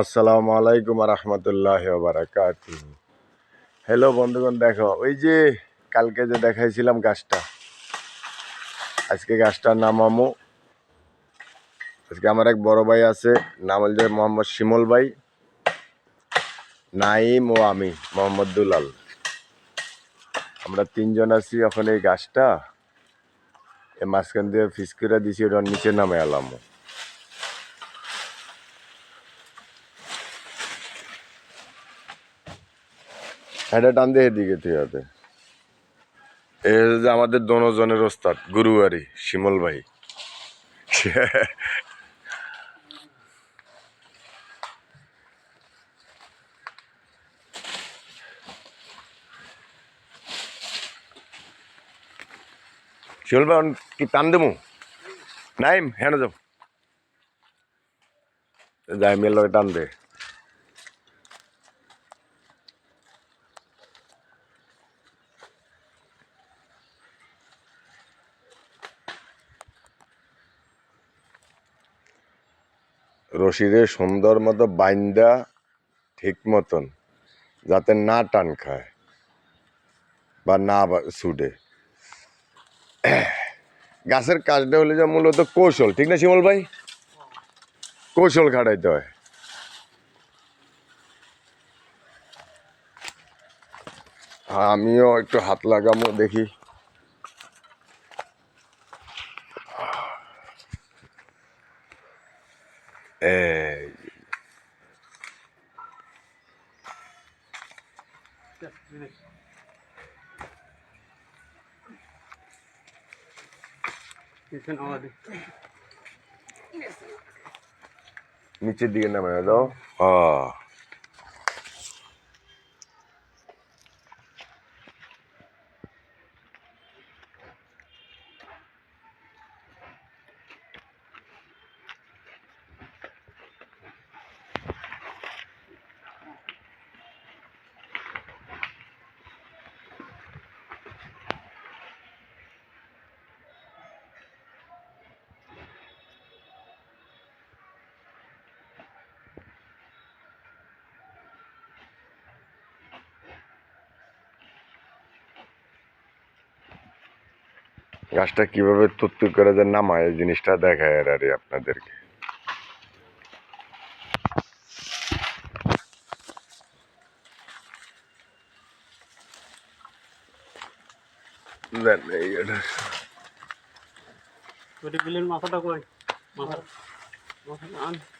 আসসালামু আলাইকুম রহমতুল্লাহ বারাকাত হ্যালো বন্ধুগণ, দেখো, ওই যে কালকে যে দেখাইছিলাম গাছটা, আজকে গাছটার নাম আমু আজকে আমার এক বড় ভাই আছে, নাম হল যে মোহাম্মদ শিমল ভাই, নাইম ও আমি, মোহাম্মদ দুলাল। আমরা তিনজন আছি এখন এই গাছটা এই মাঝখান দিয়ে ফিস করে দিছি, ওটার নিচে নামে এলাম এটা টান দিয়ে এদিকে তুই হাতে এ হচ্ছে যে আমাদের দনোজনের ওস্তাদ, গুরুয়ারি, শিমল ভাই। শিমল ভাই কি টান দেবো নাইম হ্যাঁ যাও। যাই মেল টান দে। রশিরে সুন্দর মতো বাইন্দা ঠিক মতন যাতে না টান খায় বা না ছুটে। গাছের কাজটা হলে যে মূলত কৌশল ঠিক না শিমল ভাই? কৌশল খাটাইতে হ্যাঁ, আমিও একটু হাত লাগামো দেখি। নিচের দিকে নামে দাও। হ্যাঁ গাছটা কীভাবে তুত্তু করে যে নামায়, এই জিনিসটা দেখায় আর আরে আপনাদেরকে। মাথাটা কই? মাথা মাথা